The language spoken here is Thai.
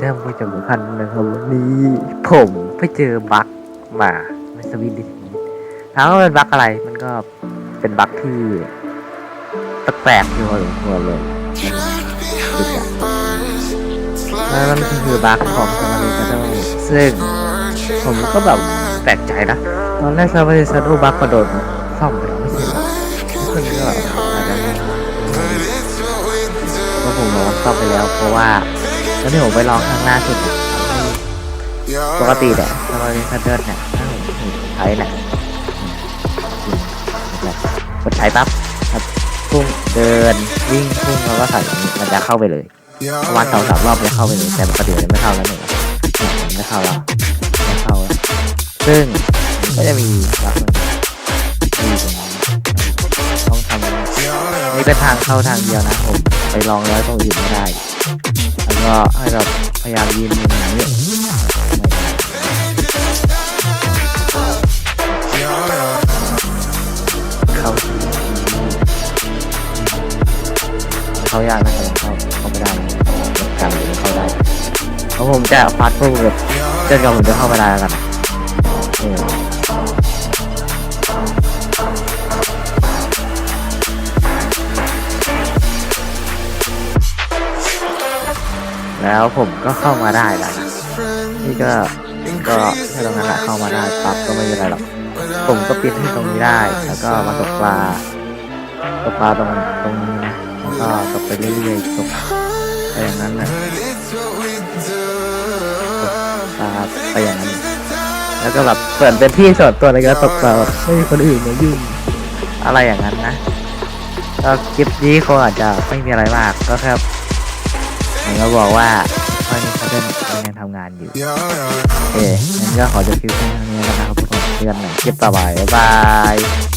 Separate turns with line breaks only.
ท่านผู้ชมทุกท่านนะครับวันนี้ผมไปเจอบั๊กมาในสวิตดิถามว่าเป็นบั๊กอะไรมันก็เป็นบั๊กที่แปลกๆอยู่พอสมควรเลยคือจะแล้วมันคือบั๊กของสมาริซาโดซึ่งผมก็แบบแปลกใจนะ ตอนแรกสมาริซาโดบั๊กกระโดดซ่อมไปแล้วไม่ใช่หรอซึ่งก็อาจจะงงก็ผมลองซ่อมไปแล้วเพราะว่า ตอนที่ผมไปลองครั้งล่าสุดเนี่ยปกติเนี่ยสมาริซาโดเนี่ยถ้าผมใช้เนี่ยกดใช้ปั๊บครับพุ่งเดินวิ่งพุ่งแล้วก็ใส่อย่างนี้มันจะเข้าไปเลยประมาณสองสามรอบจะเข้าไปเลยแต่ปกติมันไม่เข้าแล้วหนึ่งไม่เข้าแล้วไม่เข้าแล้วซึ่งมันก็จะมีลักษณะที่ตรงนี้ต้องทำนี่เป็นทางเข้าทางเดียวนะผมไปลองแล้วตรงอื่นไม่ได้แล้ว ก็ให้เราพยายามยืนอย่างนี้เข้าเข้ายากนะครับเข้าเข้าไม่ได้การเข้าได้เพราะผมจะฟาดพุ่งแบบเจนกับผมจะเข้าไม่ได้แล้วกัน แล้วผมก็เข้ามาได้แล้วนะนี่ก็ก็แค่ตรงนั้นแหละเข้ามาได้ปั๊บก็ไม่เป็นไรหรอกผมก็ปิดที่ตรงนี้ได้ แล้วก็มาตกปลาตกปลาตรงตรงนี้นะแล้วก็ตกไปเรื่อยๆตกไปอย่างนั้นนะตกปลาไปอย่างนั้น แล้วก็แบบเปิดเป็นที่ส่วนตัวในการตกปลาแบบไม่มีคนอื่นมายุ่งอะไรอย่างนั้นนะก็คลิปนี้คงอาจจะไม่มีอะไรมากก็แค่ มันก็บอกว่าตอนนี้เขาเป็นยังทำงานอยู่โอเคงั้นก็ขอจบคลิปเพียงเท่านี้แล้วนะครับทุกคนเจอกันใหม่คลิปต่อไปบ๊ายบาย